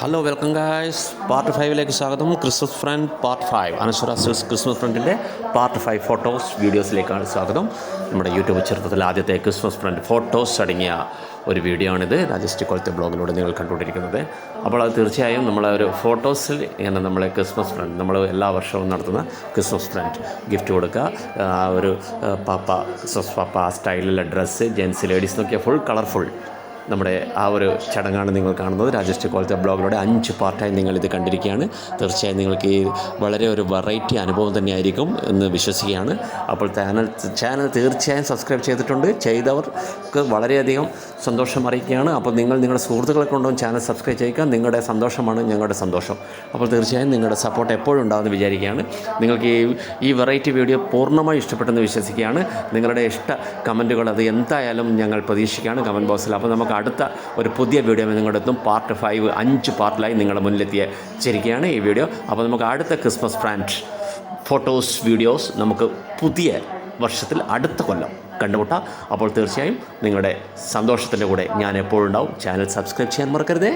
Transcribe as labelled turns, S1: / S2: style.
S1: Hello welcome guys part ഫൈവിലേക്ക് സ്വാഗതം. Christmas friend part five Anaswara silks Christmas ഫ്രണ്ടിന്റെ part five photos വീഡിയോസിലേക്കാണ് സ്വാഗതം. നമ്മുടെ യൂട്യൂബ് ചെറുപ്പത്തിൽ ആദ്യത്തെ ക്രിസ്മസ് ഫ്രണ്ട് ഫോട്ടോസ് അടങ്ങിയ ഒരു വീഡിയോ ആണിത്. രാജേഷ് കോളത്തെ ബ്ലോഗിലൂടെ നിങ്ങൾ കണ്ടുകൊണ്ടിരിക്കുന്നത്. അപ്പോൾ അത് തീർച്ചയായും നമ്മളെ ഒരു ഫോട്ടോസിൽ ഇങ്ങനെ നമ്മളെ ക്രിസ്മസ് ഫ്രണ്ട് നമ്മൾ എല്ലാ വർഷവും നടത്തുന്ന ക്രിസ്മസ് ഫ്രണ്ട് ഗിഫ്റ്റ് കൊടുക്കുക. ഒരു പാപ്പ ക്രിസ്മസ് പാപ്പ സ്റ്റൈലിലുള്ള ഡ്രസ്സ് ജെൻസ് ലേഡീസ് നോക്കിയാൽ ഫുൾ കളർഫുൾ നമ്മുടെ ആ ഒരു ചടങ്ങാണ് നിങ്ങൾ കാണുന്നത്. രാജേഷ് കോളത്തെ ബ്ലോഗിലൂടെ അഞ്ച് പാർട്ടായി നിങ്ങൾ ഇത് കണ്ടിരിക്കുകയാണ്. തീർച്ചയായും നിങ്ങൾക്ക് ഈ വളരെ ഒരു വെറൈറ്റി അനുഭവം തന്നെയായിരിക്കും എന്ന് വിശ്വസിക്കുകയാണ്. അപ്പോൾ ചാനൽ ചാനൽ തീർച്ചയായും സബ്സ്ക്രൈബ് ചെയ്തിട്ടുണ്ട്. ചെയ്തവർക്ക് വളരെയധികം സന്തോഷം അറിയിക്കുകയാണ്. അപ്പോൾ നിങ്ങൾ നിങ്ങളുടെ സുഹൃത്തുക്കളെ കൊണ്ടും ചാനൽ സബ്സ്ക്രൈബ് ചെയ്യുക. നിങ്ങളുടെ സന്തോഷമാണ് ഞങ്ങളുടെ സന്തോഷം. അപ്പോൾ തീർച്ചയായും നിങ്ങളുടെ സപ്പോർട്ട് എപ്പോഴും ഉണ്ടാകുമെന്ന് വിചാരിക്കുകയാണ്. നിങ്ങൾക്ക് ഈ ഈ വെറൈറ്റി വീഡിയോ പൂർണമായി ഇഷ്ടപ്പെട്ടെന്ന് വിശ്വസിക്കുകയാണ്. നിങ്ങളുടെ ഇഷ്ട കമന്റുകൾ അത് എന്തായാലും ഞങ്ങൾ പ്രതീക്ഷിക്കുകയാണ്. കമന്റ് ബോക്സിൽ അപ്പോൾ നമുക്ക് അടുത്ത ഒരു പുതിയ വീഡിയോ നിങ്ങളുടെ എത്തും പാർട്ട് ഫൈവ് അഞ്ച് പാർട്ടിലായി നിങ്ങളുടെ മുന്നിലെത്തിയ ചിരിക്കുകയാണ് ഈ വീഡിയോ. അപ്പോൾ നമുക്ക് അടുത്ത ക്രിസ്മസ് ഫ്രാൻഡ് ഫോട്ടോസ് വീഡിയോസ് നമുക്ക് പുതിയ വർഷത്തിൽ അടുത്ത കൊല്ലം കണ്ടുമുട്ടാം. അപ്പോൾ തീർച്ചയായും നിങ്ങളുടെ സന്തോഷത്തിന്റെ കൂടെ ഞാൻ എപ്പോഴും ഉണ്ടാവും. ചാനൽ സബ്സ്ക്രൈബ് ചെയ്യാൻ മറക്കരുതേ.